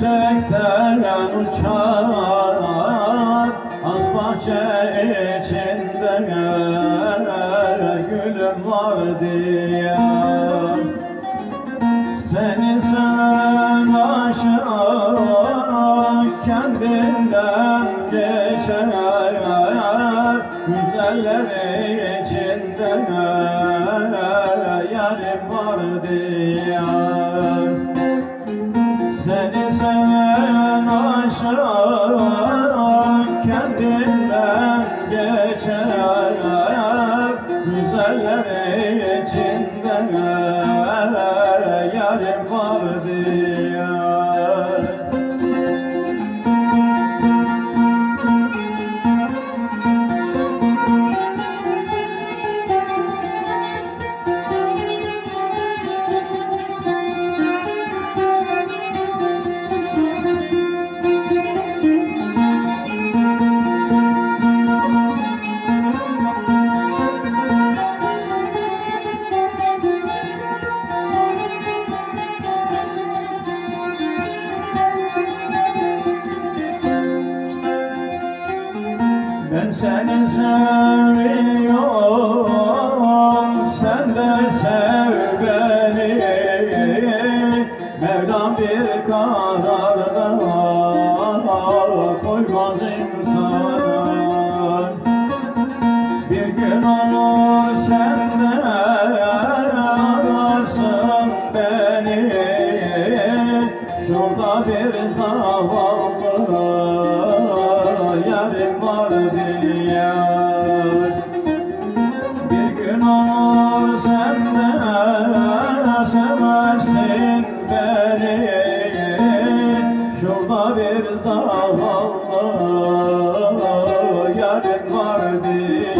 Yüksekten uçar Az bahçe içinde gülüm var diye. Seni sen aşık kendinden geçer Güzeller içinde yarim var diye kendinden geçer Güzeller içinde seni seviyorum, sen de sev beni. Mevlam bir kararda koymaz insana. Bir gün olur sen de ararsın beni. Şurada bir zavallı yarim var diye Bir gün olur sen de seversin beni Şurada bir zavallı yarim var diye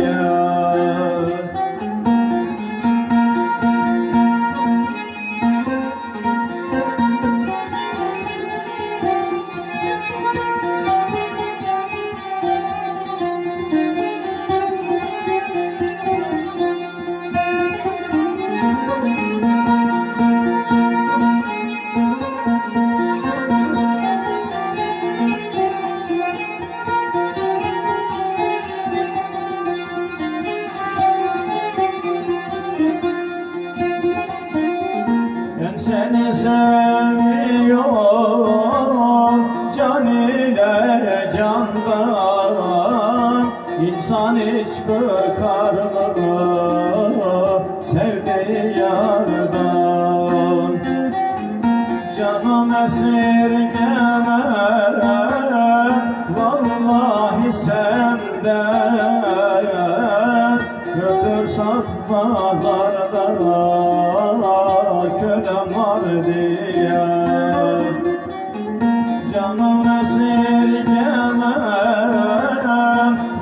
seviyorum can ile candan. İnsan hiç bıkar mı? Sevdiği yardan. Canım esirgeme vallahi senden. Götür sat pazarda kölem vardı ya Canım esir gelemem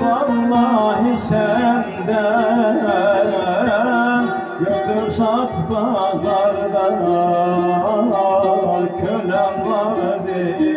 Vallahi senden. Gördüm sat pazarda Kölem vardı ya